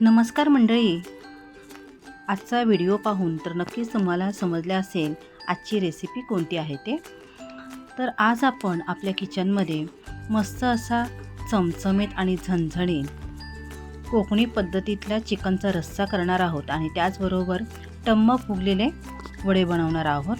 नमस्कार मंडळी. आजचा व्हिडिओ पाहून तर नक्कीच तुम्हाला समजले असेल आजची रेसिपी कोणती आहे ते. तर आज आपण आपल्या किचनमध्ये मस्त असा चमचमीत आणि झणझणीत कोकणी पद्धतीतल्या चिकनचा रस्सा करणार आहोत आणि त्याचबरोबर टम्म फुगलेले वडे बनवणार आहोत.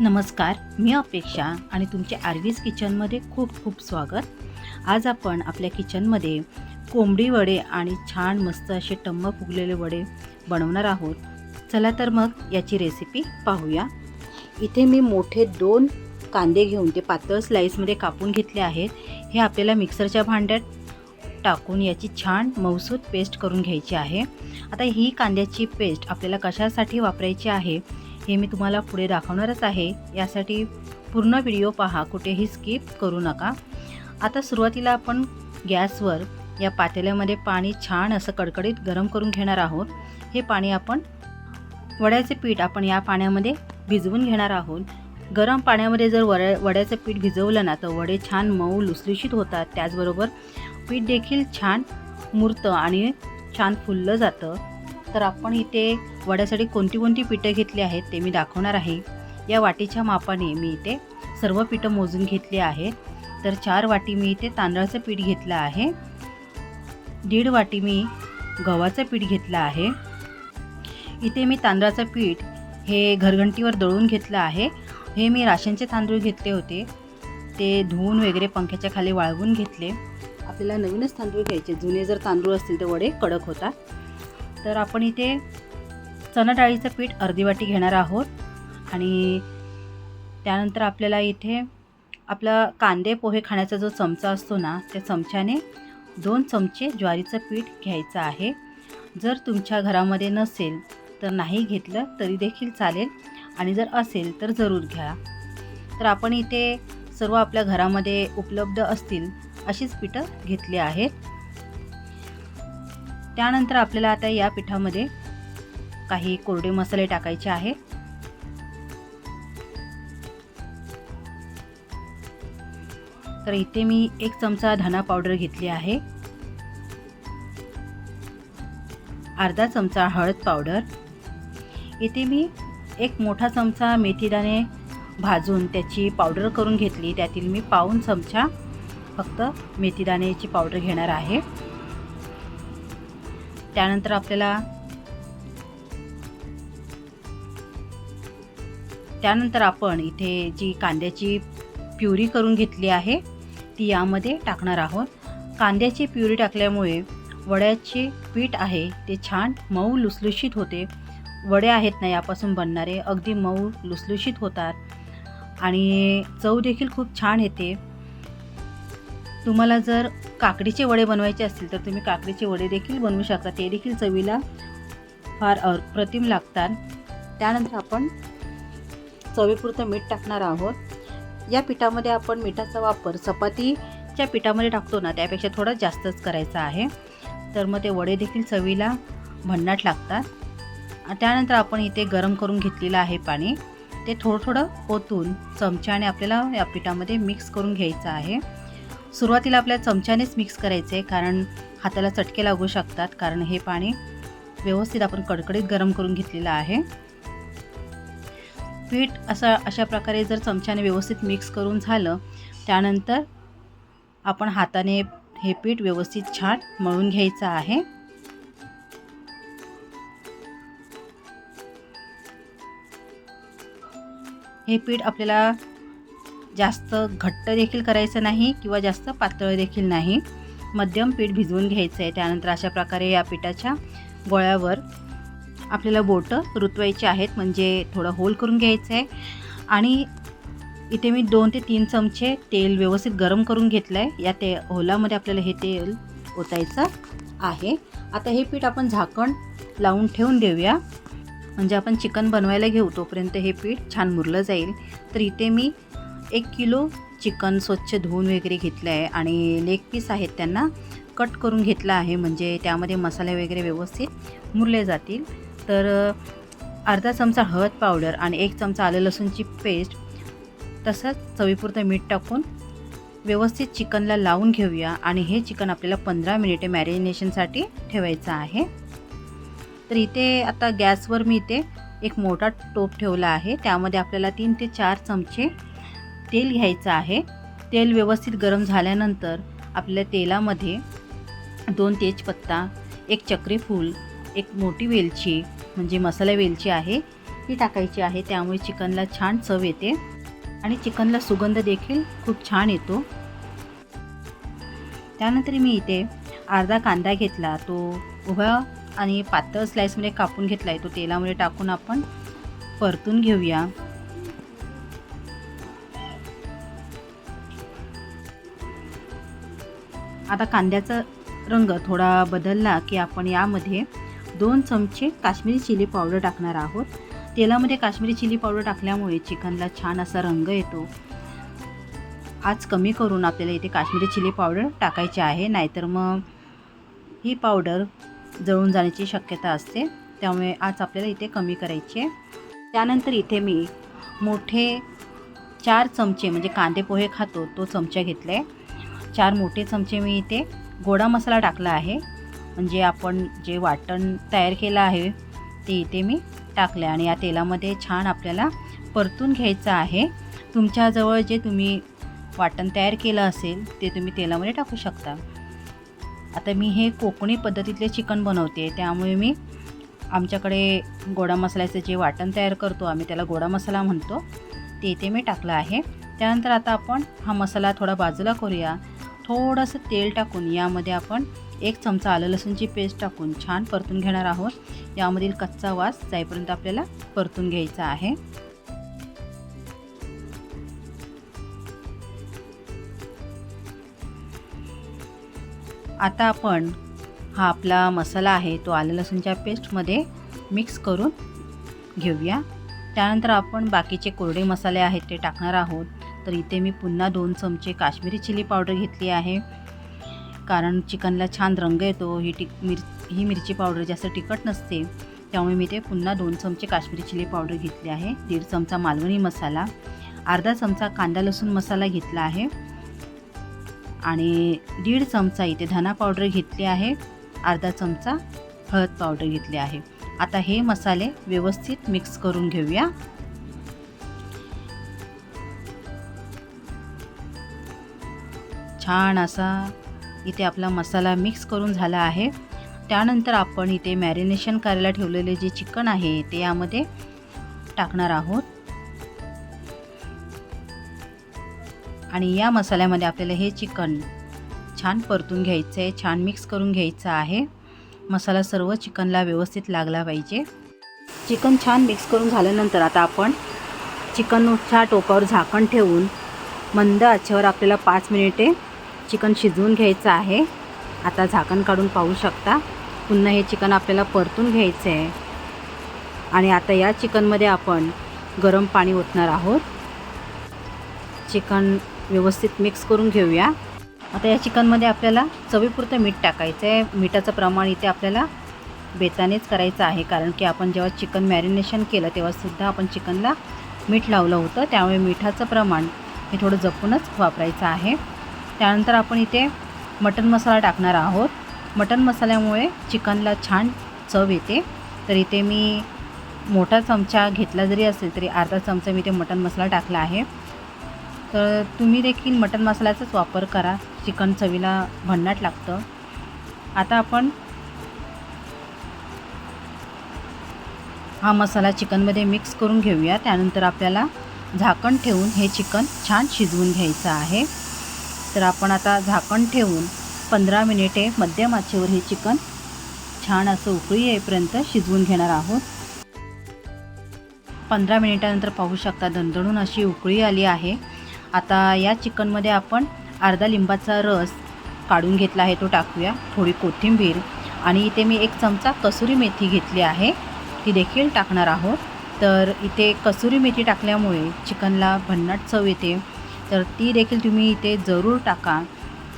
नमस्कार मी अपेक्षा आणि तुमचे आरवीज किचनमध्ये खूप खूप स्वागत. आज आपण आपल्या किचनमध्ये कोंबडी वडे आणि छान मस्त असे टम्म फुगलेले वडे बनवणार आहोत. चला तर मग याची रेसिपी पाहूया. इथे मी मोठे दोन कांदे घेऊन ते पातळ स्लाईसमध्ये कापून घेतले आहेत. हे आपल्याला मिक्सरच्या भांड्यात टाकून याची छान मऊसूत पेस्ट करून घ्यायची आहे. आता ही कांद्याची पेस्ट आपल्याला कशासाठी वापरायची आहे? हे मी तुम्हाला पुढे दाखवणारच आहे. यासाठी पूर्ण व्हिडिओ पहा कुठेही स्किप करू नका. आता सुरुवातीला आपण गॅसवर या पातेल्यामध्ये पाणी छान असं कडकडीत गरम करून घेणार आहोत. हे पाणी आपण वड्याचे पीठ आपण या पाण्यामध्ये भिजवून घेणार आहोत. गरम पाण्यामध्ये जर वड्या वड्याचं पीठ भिजवलं ना तर वडे छान मऊ लुसलुशीत होतात. त्याचबरोबर पीठ देखील छान मुरतं आणि छान फुललं जातं. तर आपण इथे वड्यासाठी कोणती कोणती पिठं घेतली आहेत ते मी दाखवणार आहे. या वाटीच्या मापाने मी इथे सर्व पिठं मोजून घेतली आहेत. तर चार वाटी मी इथे तांदळाचं पीठ घेतलं आहे. दीड वाटी मी गव्हाचं पीठ घेतलं आहे. इथे मी तांदळाचं पीठ हे घरघंटीवर दळून घेतलं आहे. हे मी राशनचे तांदूळ घेतले होते. ते धुवून वगैरे पंख्याच्या खाली वाळवून घेतले. आपल्याला नवीनच तांदूळ घ्यायचे. जुने जर तांदूळ असतील तर वडे कडक होतात. तर आपण इथे चणा डाळीचं पीठ अर्धी वाटी घेणार आहोत. आणि त्यानंतर आपल्याला इथे आपला कांदे पोहे खाण्याचा जो चमचा असतो ना त्या चमच्याने दोन चमचे ज्वारीचं पीठ घ्यायचं आहे. जर तुमच्या घरामध्ये नसेल तर नाही घेतलं तरी देखील चालेल. आणि जर असेल तर जरूर घ्या. तर आपण इथे सर्व आपल्या घरामध्ये उपलब्ध असतील अशीच पिठं घेतली आहेत. त्यानंतर आपल्याला आता या पिठामध्ये काही कोरडे मसाले टाकायचे आहे. तर इथे मी एक चमचा धना पावडर घेतली आहे. अर्धा चमचा हळद पावडर. इथे मी एक मोठा चमचा मेथीदाणे भाजून त्याची पावडर करून घेतली. त्यातील मी पाऊन चमचा फक्त मेथीदाण्याची पावडर घेणार आहे. त्यानंतर आपल्याला त्यानंतर आपण इथे जी कांद्याची प्युरी करून घेतली आहे ती यामध्ये टाकणार आहोत. कांद्याची प्युरी टाकल्यामुळे वड्याचे पीठ आहे ते छान मऊ लुसलुशीत होते. वडे आहेत ना यापासून बनणारे अगदी मऊ लुसलुशीत होतात. आणि चव देखील खूप छान येते. तुम्हाला जर काकडीचे वडे बनवायचे असतील तर तुम्ही काकडीचे वडे देखील बनवू शकता. ते देखील चवीला फार अप्रतिम लागतात. त्यानंतर आपण चवीपुरतं मीठ टाकणार आहोत. या पिठामध्ये आपण मिठाचा वापर चपातीच्या पिठामध्ये टाकतो ना त्यापेक्षा थोडा जास्तच करायचा आहे. तर मग ते वडे देखील चवीला भन्नाट लागतात. त्यानंतर आपण इथे गरम करून घेतलेलं आहे पाणी. ते थोडं थोडं ओतून चमच्याने आपल्याला या पिठामध्ये मिक्स करून घ्यायचं आहे. सुरुवातीला आपल्या चमच्यानेच मिक्स करायचे कारण हाताला चटके लागू शकतात कारण हे पाणी व्यवस्थित आपण कडकडीत गरम करून घेतलेलं आहे. पीठ असं अशा प्रकारे जर चमच्याने व्यवस्थित मिक्स करून झालं त्यानंतर आपण हाताने हे पीठ व्यवस्थित छान मळून घ्यायचं आहे. हे पीठ आपल्याला जास्त घट्ट देखील करायचं नाही किंवा जास्त पातळ देखील नाही. मध्यम पीठ भिजवून घ्यायचं आहे. त्यानंतर अशा प्रकारे या पिठाच्या गोळ्यावर आपल्याला बोटं रुतवायची आहेत. म्हणजे थोडं होल करून घ्यायचं आहे. आणि इथे मी दोन ते तीन चमचे तेल व्यवस्थित गरम करून घेतलं आहे या ते होलामध्ये आपल्याला हे तेल ओतायचं आहे. आता हे पीठ आपण झाकण लावून ठेवून देऊया. म्हणजे आपण चिकन बनवायला घेऊ तोपर्यंत हे पीठ छान मुरलं जाईल. तर इथे मी एक किलो चिकन स्वच्छ धुवून वगैरे घेतलं आहे आणि लेग पीस आहेत त्यांना कट करून घेतलं आहे. म्हणजे त्यामध्ये मसाले वगैरे व्यवस्थित मुरले जातील. तर अर्धा चमचा हळद पावडर आणि एक चमचा आलं लसूणची पेस्ट तसंच चवीपुरतं मीठ टाकून व्यवस्थित चिकनला लावून घेऊया आणि हे चिकन आपल्याला पंधरा मिनिटे मॅरिनेशनसाठी ठेवायचं आहे. तर इथे आता गॅसवर मी इथे एक मोठा टोप ठेवला आहे. त्यामध्ये आपल्याला तीन ते चार चमचे तेल घ्यायचं आहे. तेल व्यवस्थित गरम झाल्यानंतर आपल्या तेलामध्ये दोन तेजपत्ता एक चक्रीफूल एक मोठी वेलची म्हणजे मसाला वेलची आहे ती टाकायची आहे. त्यामुळे चिकनला छान चव येते आणि चिकनला सुगंध देखील खूप छान येतो. त्यानंतर मी इथे अर्धा कांदा घेतला. तो उभ्या आणि पातळ स्लाईसमध्ये कापून घेतला आहे तो तेलामध्ये टाकून आपण परतून घेऊया. आता कांद्याचा रंग थोडा बदलला की आपण यामध्ये दोन चमचे काश्मीरी चिली पावडर टाकणार आहोत. तेलामध्ये काश्मीरी चिली पावडर टाकल्यामुळे चिकनला छान असा रंग येतो. आज कमी करून आपल्याला इथे काश्मीरी चिली पावडर टाकायची आहे नाहीतर मग ही पावडर जळून जाण्याची शक्यता असते. त्यामुळे आज आपल्याला इथे कमी करायची. आहे त्यानंतर इथे मी मोठे चार चमचे म्हणजे कांदे पोहे खातो तो चमचा घेतला आहे चार मोठे चमचे मी इथे गोडा मसाला टाकला आहे. म्हणजे आपण जे वाटण तयार केलं आहे ते इथे मी टाकलं आणि या तेलामध्ये छान आपल्याला परतून घ्यायचं आहे. तुमच्याजवळ जे तुम्ही वाटण तयार केलं असेल ते तुम्ही तेलामध्ये टाकू शकता. आता मी हे कोकणी पद्धतीतले चिकन बनवते. त्यामुळे मी आमच्याकडे गोडा मसाल्याचं जे वाटण तयार करतो आम्ही त्याला गोडा मसाला म्हणतो ते इथे मी टाकलं आहे. त्यानंतर आता आपण हा मसाला थोडा बाजूला करूया. थोडंसं तेल टाकून यामध्ये आपण एक चमचा आलं लसूणची पेस्ट टाकून छान परतून घेणार आहोत. यामधील कच्चा वास जाईपर्यंत आपल्याला परतून घ्यायचा आहे. आता आपण हा आपला मसाला आहे तो आलं लसूणच्या पेस्टमध्ये मिक्स करून घेऊया. त्यानंतर आपण बाकीचे कोरडे मसाले आहेत ते टाकणार आहोत. तर इथे मी पुन्हा दोन चमचे काश्मीरी चिली पावडर घेतली आहे. कारण चिकनला छान रंग येतो ही टिक मिर ही मिरची पावडर जास्त तिखट नसते. त्यामुळे मी ते पुन्हा दोन चमचे काश्मीरी चिली पावडर घेतली आहे दीड चमचा मालवणी मसाला अर्धा चमचा कांदा लसूण मसाला घेतला आहे आणि दीड चमचा इथे धना पावडर घेतली आहे अर्धा चमचा हळद पावडर घेतली आहे. आता हे मसाले व्यवस्थित मिक्स करून घेऊया. छान असा इथे आपला मसाला मिक्स करून झाला आहे. त्यानंतर आपण इथे मॅरिनेशन करायला ठेवलेले जे चिकन आहे ते यामध्ये टाकणार आहोत. आणि या मसाल्यामध्ये आपल्याला हे चिकन छान परतून घ्यायचं आहे छान मिक्स करून घ्यायचं आहे. मसाला सर्व चिकनला व्यवस्थित लागला पाहिजे. चिकन छान मिक्स करून झाल्यानंतर आता आपण चिकनच्या टोपावर झाकण ठेवून मंद आचेवर आपल्याला पाच मिनिटे चिकन शिजवून घ्यायचं आहे. आता झाकण काढून पाहू शकता. पुन्हा हे चिकन आपल्याला परतून घ्यायचं आहे. आणि आता या चिकनमध्ये आपण गरम पाणी ओतणार आहोत. चिकन व्यवस्थित मिक्स करून घेऊया. आता या चिकनमध्ये आपल्याला चवीपुरतं मीठ टाकायचं आहे. मिठाचं प्रमाण इथे आपल्याला बेतानेच करायचं आहे. कारण की आपण जेव्हा चिकन मॅरिनेशन केलं तेव्हासुद्धा आपण चिकनला मीठ लावलं होतं. त्यामुळे मिठाचं प्रमाण हे थोडं जपूनच वापरायचं आहे. त्यानंतर आपण इथे मटन मसाला टाकणार आहोत. मटन मसाल्यामुळे चिकनला छान चव येते. तर इथे मी मोठा चमचा घेतला जरी असेल तरी अर्धा चमचा मी ते मटन मसाला टाकला आहे. तर तुम्ही देखील मटन मसाल्याचाच वापर करा. चिकन चवीला भन्नाट लागतं. आता आपण हा मसाला चिकनमध्ये मिक्स करून घेऊया. त्यानंतर आपल्याला झाकण ठेवून हे चिकन छान शिजवून घ्यायचं आहे. तर आपण आता झाकण ठेवून पंधरा मिनिटे मध्यम आचेवर हे चिकन छान असं उकळी येईपर्यंत शिजवून घेणार आहोत. पंधरा मिनिटानंतर पाहू शकता दणदणून अशी उकळी आली आहे. आता या चिकनमध्ये आपण अर्धा लिंबाचा रस काढून घेतला आहे तो टाकूया. थोडी कोथिंबीर आणि इथे मी एक चमचा कसुरी मेथी घेतली आहे. ती देखील टाकणार आहोत. तर इथे कसुरी मेथी टाकल्यामुळे चिकनला भन्नाट चव येते. तर ती देखील तुम्ही इथे जरूर टाका.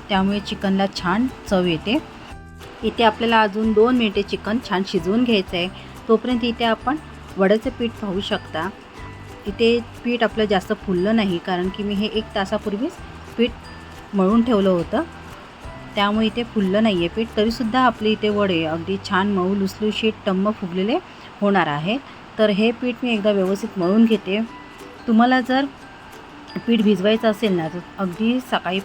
त्यामुळे चिकनला छान चव येते. इथे आपल्याला अजून दोन मिनिटे चिकन छान शिजवून घ्यायचं आहे तोपर्यंत इथे आपण वड्याचं पीठ पाहू शकता. इथे पीठ आपलं जास्त फुललं नाही कारण की मी हे एक तासापूर्वीच पीठ मळून ठेवलं होतं. त्यामुळे इथे फुललं नाही आहे पीठ. तरीसुद्धा आपले इथे वडे अगदी छान मऊ लुसलुशीत टम्म फुगलेले होणार आहे तर हे पीठ मी एकदा व्यवस्थित मळून घेते. तुम्हाला जर पीठ भिजवायचं असेल ना तर अगदी सकाळी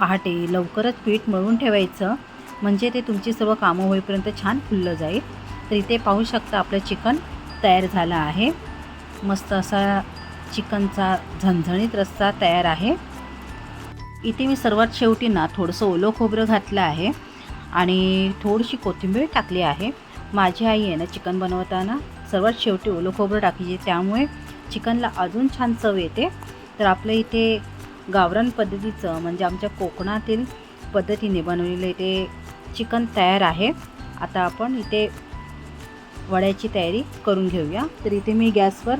पहाटे लवकरच पीठ मळून ठेवायचं. म्हणजे ते तुमची सर्व कामं होईपर्यंत छान फुललं जाईल. तर इथे पाहू शकता आपलं चिकन तयार झालं आहे. मस्त असा चिकनचा झणझणीत रस्सा तयार आहे. इथे मी सर्वात शेवटी ना थोडंसं ओलं खोबरं घातलं आहे आणि थोडीशी कोथिंबीर टाकली आहे. माझी आई आहे ना चिकन बनवताना सर्वात शेवटी ओलं खोबरं टाकायची त्यामुळे चिकनला अजून छान चव येते. तर आपलं इथे गावरान पद्धतीचं म्हणजे आमच्या कोकणातील पद्धतीने बनवलेलं इथे चिकन तयार आहे. आता आपण इथे वड्याची तयारी करून घेऊया. तर इथे मी गॅसवर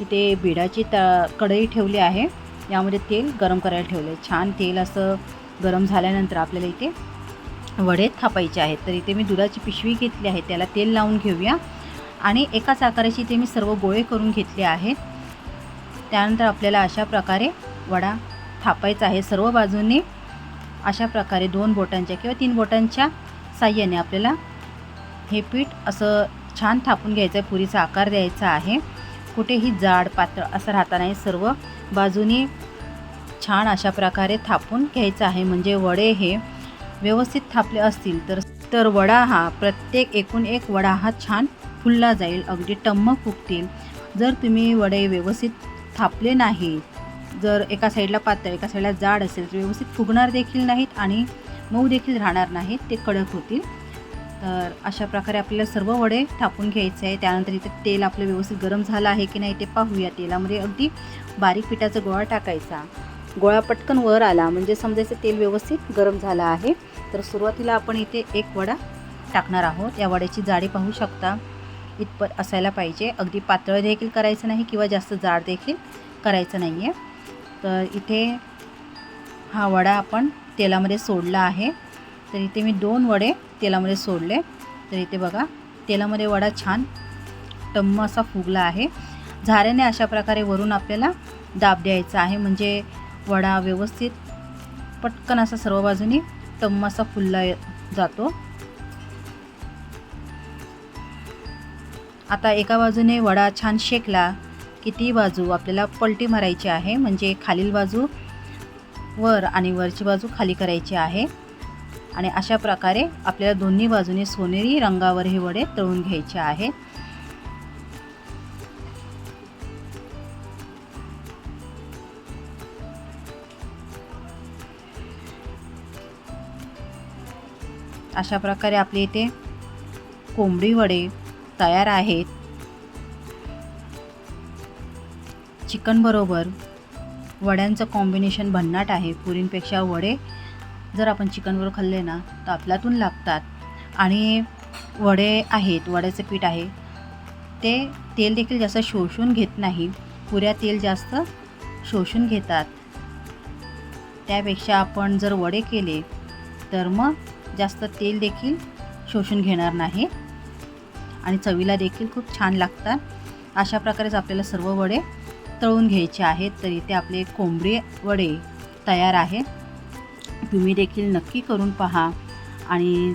इथे बिडाची त कढई ठेवली आहे. यामध्ये तेल गरम करायला ठेवलं आहे छान तेल असं गरम झाल्यानंतर आपल्याला इथे वडे थापायचे आहेत. तर इथे मी दुधाची पिशवी घेतली आहे. त्याला तेल लावून घेऊया. आणि एकाच आकाराची इथे मी सर्व गोळे करून घेतले आहेत. त्यानंतर आपल्याला अशा प्रकारे वडा थापायचा आहे सर्व बाजूंनी. अशा प्रकारे दोन बोटांच्या किंवा तीन बोटांच्या साह्याने आपल्याला हे पीठ असं छान थापून घ्यायचं आहे. पुरीचा आकार द्यायचा आहे. कुठेही जाड पातळ असं राहता नाही. सर्व बाजूनी छान अशा प्रकारे थापून घ्यायचं आहे. म्हणजे वडे हे व्यवस्थित थापले असतील तर तर वडा हा प्रत्येक एकूण एक वडा हा छान फुलला जाईल. अगदी टम्म फुगतील. जर तुम्ही वडे व्यवस्थित थापले नाही जर एका साईडला पातळ एका साईडला जाड असेल तर व्यवस्थित फुगणार देखील नाहीत आणि मऊ देखील राहणार नाहीत ते कडक होतील. तर अशा प्रकारे आपल्याला सर्व वडे थापून घ्यायचे आहे त्यानंतर इथे तेल आपलं व्यवस्थित गरम झालं आहे की नाही ते पाहूया तेलामध्ये. अगदी बारीक पिठाचा गोळा टाकायचा. गोळा पटकन वर आला म्हणजे समजायचं तेल व्यवस्थित गरम झालं आहे. तर सुरुवातीला आपण इथे एक वडा टाकणार आहोत. या वड्याची जाडी पाहू शकता. इतपत असायला पाहिजे. अगदी पातळ देखील करायचं नाही किंवा जास्त जाड देखील करायचं नाही आहे तर इथे हा वडा आपण तेलामध्ये सोडला आहे. तर इथे मी दोन वडे तेलामध्ये सोडले. तर इथे बघा तेलामध्ये वडा छान टम्म असा फुगला आहे. झाऱ्याने अशा प्रकारे वरून आपल्याला दाब द्यायचा आहे. म्हणजे वडा व्यवस्थित पटकन असा सर्व बाजूनी टम्म असा फुलला जातो. आता एका बाजूने वडा छान शेकला की ती बाजू आपल्याला पलटी मारायची आहे म्हणजे खालील बाजू वर आणि वरची बाजू खाली करायची आहे. आणि अशा प्रकारे आपल्याला दोन्ही बाजूने सोनेरी रंगावर हे वडे तळून घ्यायचे आहे. अशा प्रकारे आपले इथे कोंबडी वडे तयार आहेत. चिकनबरोबर वड्यांचं कॉम्बिनेशन भन्नाट आहे. पुरींपेक्षा वडे जर आपण चिकनवर खाल्ले ना तर आपल्यातून लागतात. आणि वडे आहेत वड्याचं पीठ आहे. ते तेल देखील जास्त शोषून घेत नाही. पुऱ्या तेल जास्त शोषून घेतात. त्यापेक्षा आपण जर वडे केले तर मग जास्त तेल देखील शोषून घेणार नाही. आणि चवीला देखील खूप छान लागतात. अशा प्रकारेच आपल्याला सर्व वडे तळून घ्यायचे आहेत. तर इथे आपले कोंबडी वडे तयार आहे. तुम्ही देखील नक्की करून पहा. आणि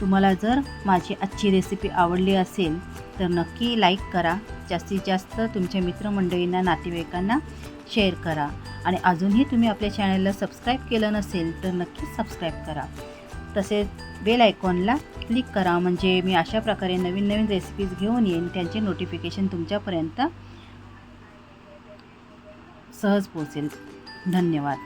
तुम्हाला जर माझी आजची रेसिपी आवडली असेल तर नक्की लाईक करा. जास्तीत जास्त तुमच्या मित्रमंडळींना नातेवाईकांना शेअर करा. आणि अजूनही तुम्ही आपल्या चॅनलला सबस्क्राईब केलं नसेल तर नक्की सबस्क्राईब करा. तसेच बेल आयकॉनला क्लिक करा. म्हणजे मी अशा प्रकारे नवीन नवीन रेसिपीज घेऊन येईन. त्यांचे नोटिफिकेशन तुमच्यापर्यंत सहज पोचेल धन्यवाद.